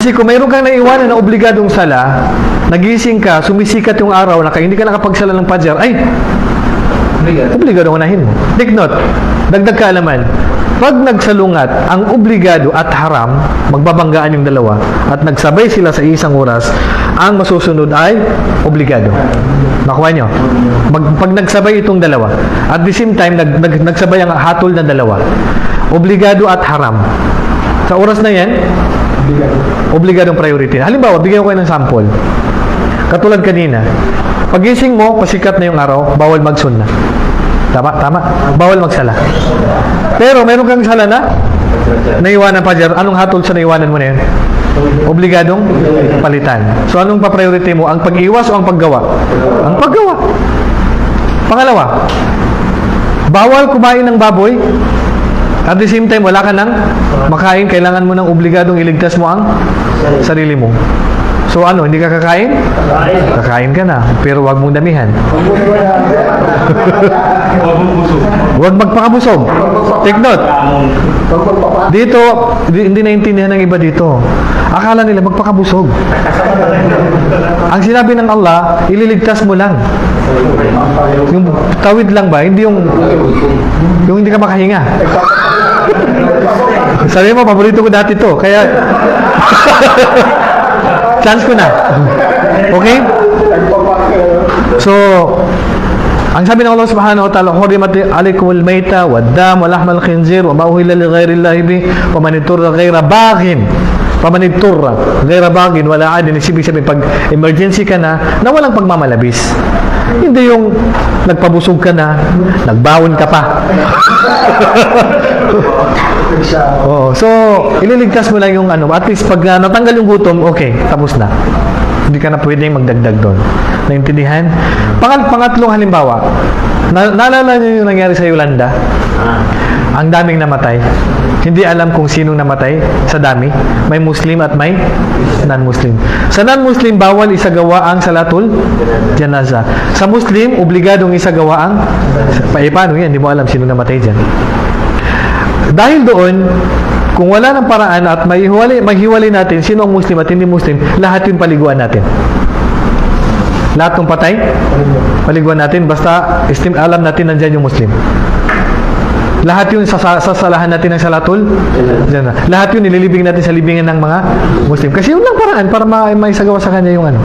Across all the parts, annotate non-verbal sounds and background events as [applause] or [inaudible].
Kasi kung mayroon kang naiwanan na obligadong sala, nagising ka, sumisikat yung araw, naka, hindi ka nakapagsala ng pajar, ay, obligado unahin mo. Take note, dagdag kaalaman, pag nagsalungat ang obligado at haram, magbabanggaan yung dalawa, at nagsabay sila sa isang oras, ang masusunod ay obligado. Nakuha nyo? Mag, pag nagsabay itong dalawa, at the same time, nag, nag, nagsabay ang hatol na dalawa, obligado at haram. Sa oras na yan, obligadong priority. Halimbawa, bigyan ko kayo ng sample. Katulad kanina, pagising mo, pasikat na yung araw, bawal magsunna. Tama? Tama? Bawal magsala. Pero meron kang sala na, naiwanan pa dyan. Anong hatol sa naiwanan mo na yun? Obligadong palitan. So, anong pa-priority mo? Ang pag-iwas o ang paggawa? Ang paggawa. Pangalawa, bawal kumain ng baboy. At the same time, wala ka nang makain. Kailangan mo ng obligadong iligtas mo ang sarili mo. So ano, hindi ka kakain? Kakain ka na, pero wag mong damihan. [laughs] Huwag magpakabusog. Take note. Dito, di- hindi naintindihan ng iba dito. Akala nila magpakabusog. Ang sinabi ng Allah, ililigtas mo lang. Yung tawid lang ba? Hindi yung yung hindi ka makahinga. [laughs] Sabi mo, paborito ko dati to. Kaya, [laughs] chance ko na. Okay? So, ang sabi ng Allah subhanahu wa ta'ala, Hurimat alikumul mayta, waddam, walahmal khinzir, wa mauhila li ghairi Allahi bi, wa maniturra ghaira bagin. Pamaniturra, ghaira bagin, wala adin. Ibig sabihin, pag emergency ka na, na walang pagmamalabis. Hindi yung nagpabusog ka na, nagbawon ka pa. [laughs] Oo. So, ililigtas mo lang yung ano, at least pag uh, natanggal yung gutom, okay, tapos na. Hindi ka na pwedeng magdagdag doon. Naintindihan? Pangal, pangatlong halimbawa, na, naalala niyo yung nangyari sa Yolanda? Ang daming namatay. Hindi alam kung sinong namatay sa dami. May Muslim at may non-Muslim. Sa non-Muslim, bawal isagawa ang salatul janaza. Sa Muslim, obligadong isagawa ang... Eh, paano yan? Hindi mo alam sino namatay dyan. Dahil doon, kung wala ng paraan at mahiwalay, maghiwalay natin sino ang Muslim at hindi Muslim, lahat yung paliguan natin. Lahat ng patay, paliguan natin. Basta estim, alam natin nandyan yung Muslim. Lahat yun sasa- sasalahan natin ng salatul. Diyan na. Lahat yun nililibing natin sa libingan ng mga Muslim. Kasi yun lang paraan para ma- maisagawa sa kanya yung ano,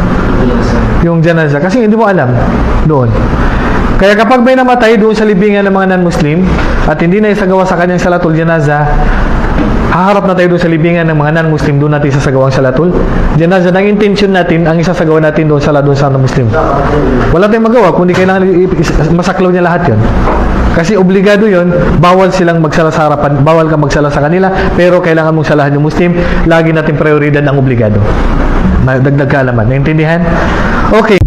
yung janaza. Kasi hindi mo alam doon. Kaya kapag may namatay doon sa libingan ng mga non-Muslim at hindi na isagawa sa kanyang salatul janaza, haharap na tayo doon sa libingan ng mga non-Muslim, doon natin isasagawa ang salatul janaza. Ang intention natin, ang isasagawa natin doon sa doon sa non-Muslim. Wala tayong magawa, kundi kailangan masaklaw niya lahat yon. Kasi obligado yon, bawal silang magsala sa harapan, bawal ka magsala sa kanila, pero kailangan mong salahan yung Muslim, lagi natin prioridad ang obligado. Dagdag kaalaman. Naintindihan? Okay.